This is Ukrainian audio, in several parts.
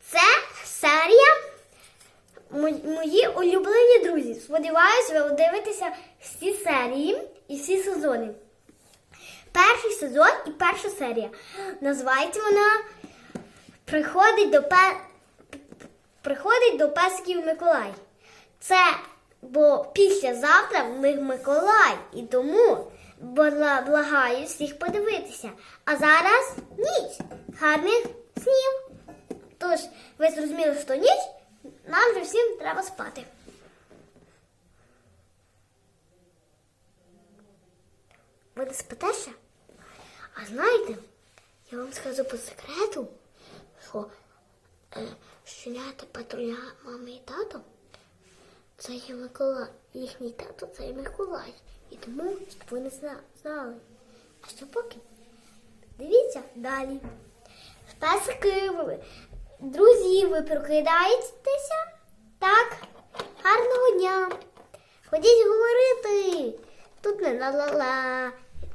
Це серія Мої улюблені друзі. Сподіваюсь, ви дивитеся всі серії і всі сезони. Перший сезон і перша серія. Називається вона Приходить до пе... Приходить до песиків Миколай. Це бо післязавтра в них Миколай, і тому благаю всіх подивитися. А зараз ніч. Гарних снів. Тож, ви зрозуміли, що ніч, нам вже всім треба спати. Ви не спите ще? А знаєте, я вам скажу по секрету, що е, щенята патруля мами і тато це є Миколай. Їхній тато це є Миколай. І тому, щоб ви не знали. А що поки? Дивіться далі. Песики, друзі, ви прокидаєтеся? Так. Гарного дня. Ходіть говорити. Тут не ла-ла-ла.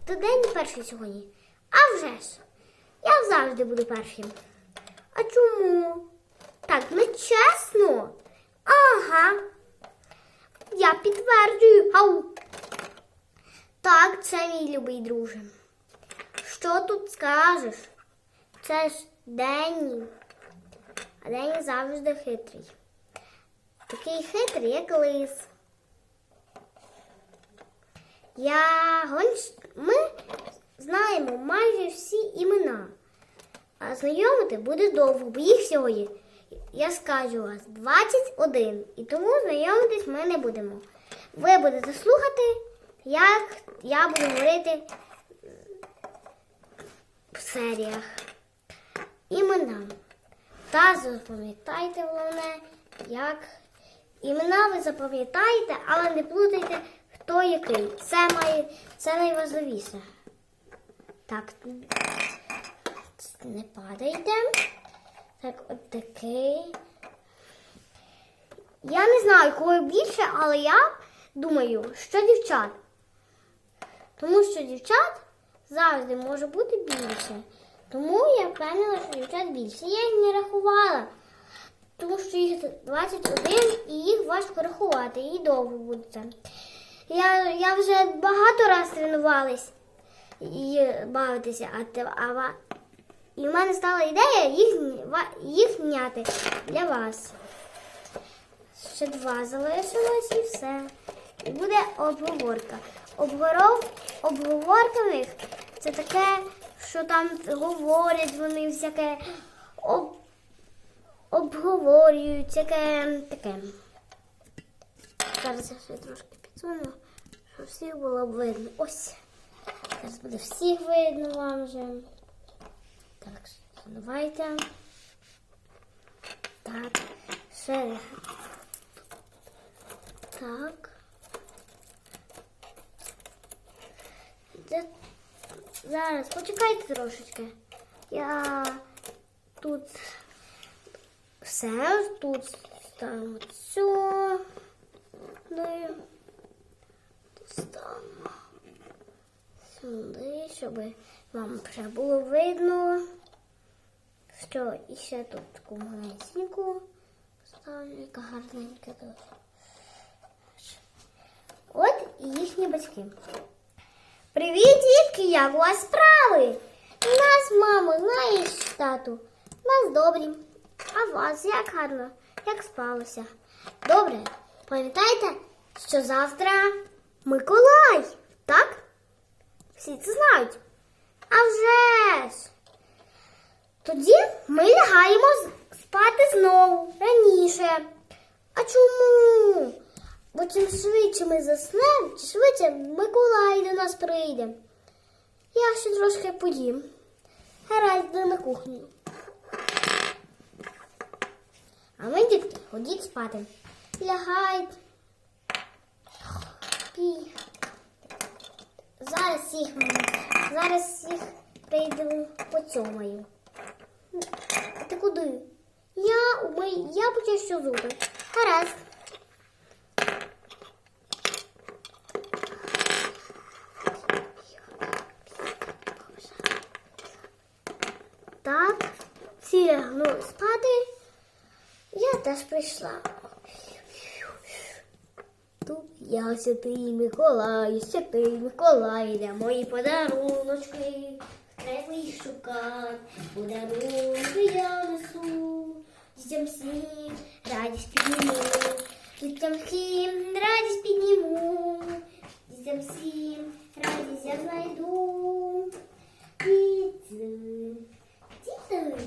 Тут день перший сьогодні. А вже ж. Я завжди буду першим. А чому? Так, не чесно. Ага. Я підтверджую. Ау. Так, це мій любий друже. Що тут скажеш? Це ж Денні. А Денні завжди хитрий. Такий хитрий, як лис. Я гонщ... Ми знаємо майже всі імена. А знайомити буде довго, бо їх сьогодні, я скажу вас, 21. І тому знайомитись ми не будемо. Ви будете слухати, як я буду говорити в серіях. Імена. Та запам'ятайте головне, як імена ви запам'ятаєте, але не плутайте, хто який. Це має це найважливіше. Так, не падайте. Так, от такий. Я не знаю, кого більше, але я думаю, що дівчат. Тому що дівчат завжди може бути більше. Тому я впевнена, що дівчат більше. Я їх не рахувала. Тому що їх 21 і їх важко рахувати, і довго буде. Я, я вже багато разів тренувалась і бавитися, а, а, і в мене стала ідея їх, їх зняти для вас. Ще два залишилось і все. І буде обговорка. Обговоров, обговорка в це таке, що там говорять вони всяке, об, обговорюють, всяке таке. Зараз я ще трошки підсуну, щоб всіх було видно. Ось. Зараз буде всіх видно вам вже. Так, давайте. Так, ще. Так. Де- Зараз почекайте трошечки. Я тут все, тут ставимо цю. Даю. Тут ставимо сюди, щоб вам вже було видно. Що і ще тут таку маленьку ставлю, яка гарненька дуже. От і їхні батьки. Привіт, дітки! Як у вас справи? Нас, мамо, знаєш, тату, нас добрі. А вас як гарно, як спалося? Добре, пам'ятайте, що завтра Миколай, так? Всі це знають. А вже ж! Тоді ми лягаємо спати знову раніше. А чому? Бо чим швидше ми заснемо, тим швидше Миколай до нас прийде. Я ще трошки поїм. Гаразд йду на кухню. А ви, дітки, ходіть спати. Лягайте. Пі. Зараз їх зараз їх прийду поцьомаю. А ти куди? Я умий, я почищу зуби. Гаразд. Так, всі лягнули. ну, спати. Я теж прийшла. Тут я святий Миколай, святий Миколай, де мої подаруночки. Треба їх шукати, подарунки я несу. Дітям всім радість підніму, дітям всім радість підніму, дітям всім радість я знайду. Діти, діти,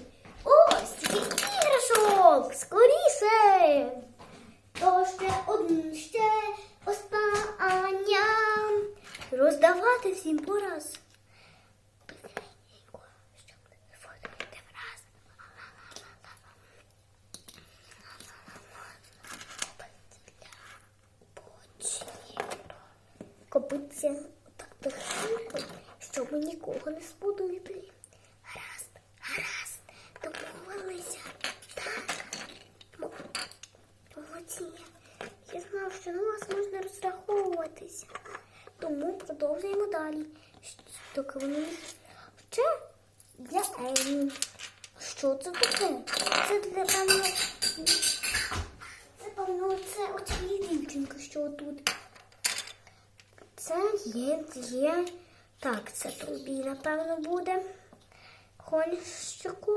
ось такий іграшок, скоріше. То ще один ще остання. Роздавати всім по раз. Копиться так тихенько, щоб нікого не сподобити. Гаразд, гаразд, домовилися. Так. Молодці. Я знав, що на вас можна розраховуватися. Тому продовжуємо далі. Доки вони ще для Емі. Що це таке? Це для певно. Це певно, це оця дівчинка, що тут. Це є, є. Так, це тобі, напевно, буде. Конщику.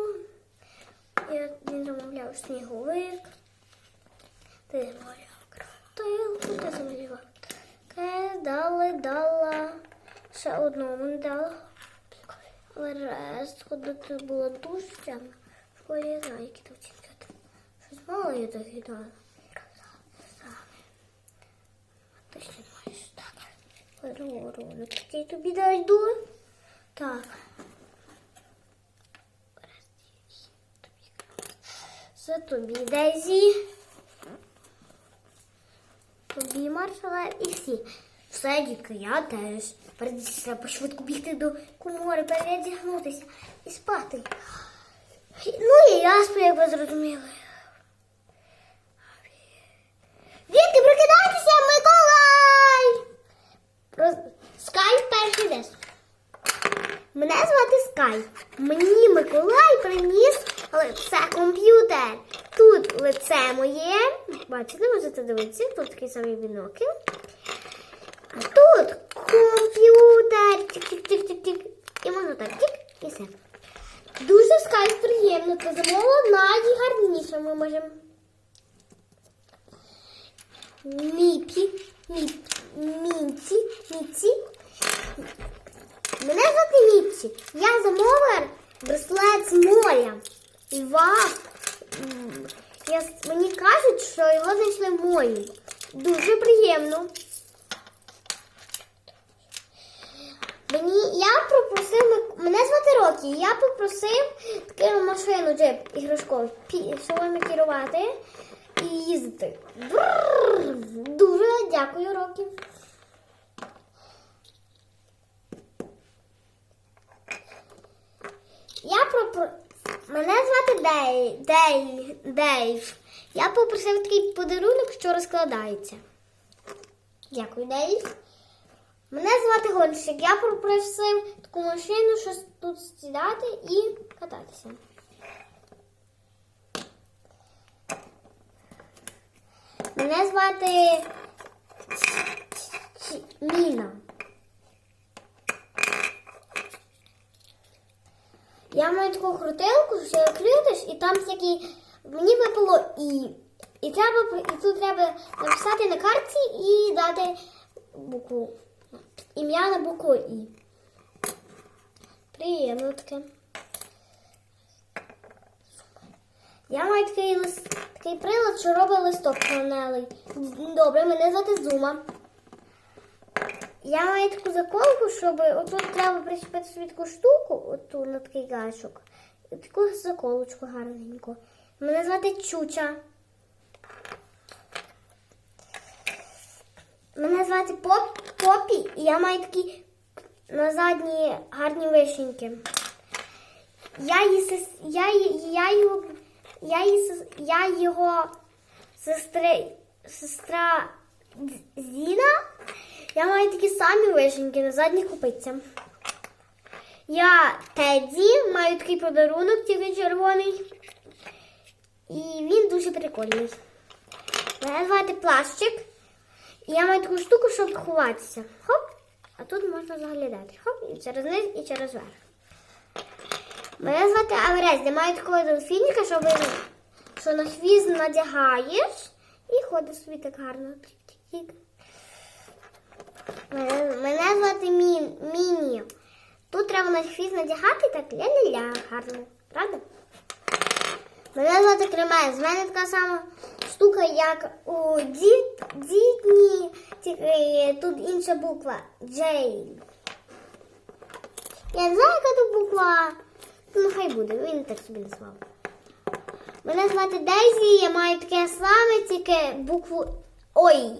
Я не замовляв сніговик. Ти замовляв крутилку, ти замовляв. Дали, дала. Ще одному не дала. Але решт ходити було дуже темно. Школі я знаю, які тут оцінки. Щось мало я так віддала. Ти ще маєш так. Подарунок такий тобі дойду. Так. Це тобі Дезі. Тобі маршала і всі. Все, дітки, я теж. Передіться пошвидко бігти до комори, передягнутися і спати. Ну і я сплю, як ви зрозуміли. Дітки, прокидайтеся, Миколай! Роз... Скай перший десь. Мене звати Скай. Мені Миколай приніс лице комп'ютер. Тут лице моє. Бачите, можете дивитися, тут такий самий бінокль. А тут комп'ютер. Тик-тик-тик-тик-тик. І можна так тик і все. Дуже скай приємно. Це замовила найгарніше ми можемо. Міпі, міп, мінці, міці. Мене звати Міпсі. Я замовила браслет з моря. І вас. Я, мені кажуть, що його знайшли в морі. Дуже приємно. Мені я попросив мене звати Рокі. Я попросив таку машину джип іграшковий, пі- керувати і їздити. Дуже дякую, Рокі. Я пропо... Мене звати Дей... Дей... Дейв. Я попросив такий подарунок, що розкладається. Дякую, Дейв. Мене звати Гонщик. Я попросив таку машину, що тут сідати і кататися. Мене звати Міна. Я маю таку крутилку, що крутиш, і там всякі. Мені випало і. І треба і тут треба написати на картці і дати букву. Ім'я на букву І. Приємно таке. Я маю такий лист, такий прилад, що робить листок панелей. Добре, мене звати Зума. Я маю таку заколку, щоб отут треба причепити собі таку штуку, оту на такий гачок. Таку заколочку гарненьку. Мене звати Чуча. Мене звати Поп, Попі, і я маю такі на задні гарні вишеньки. Я, її, я, я, його, я, її, я його сестри, сестра Зіна. Я маю такі самі вишеньки на задніх копицях. Я Тедді, маю такий подарунок, тільки червоний. І він дуже прикольний. Мене звати плащик. І я маю таку штуку, щоб ховатися. Хоп, а тут можна заглядати. Хоп, і через низ, і через верх. Мене звати Аверець. Я маю такого дельфініка, щоб що на хвіст надягаєш і ходиш собі так гарно. Мене, мене звати Мі, Міні. Тут треба на хвіст надягати так ля-ля-ля гарно. Правда? Мене звати Кремез. В мене така сама штука, як у Ді, Дітні, тут інша буква Джей. Я не знаю, яка тут буква. Ну, хай буде, він так собі назвав. Мене звати Дейзі, я маю таке саме, тільки букву Ой.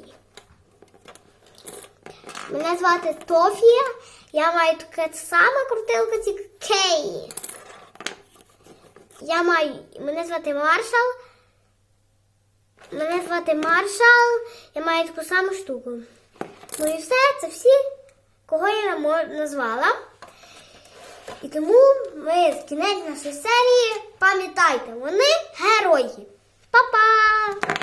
Мене звати Тофія, я маю таке саме крутилка, тільки Кей. Я маю. Мене звати Маршал. Мене звати Маршал. Я маю таку саму штуку. Ну і все, це всі, кого я назвала. І тому ми з кінець нашої серії пам'ятайте, вони герої. Па-па!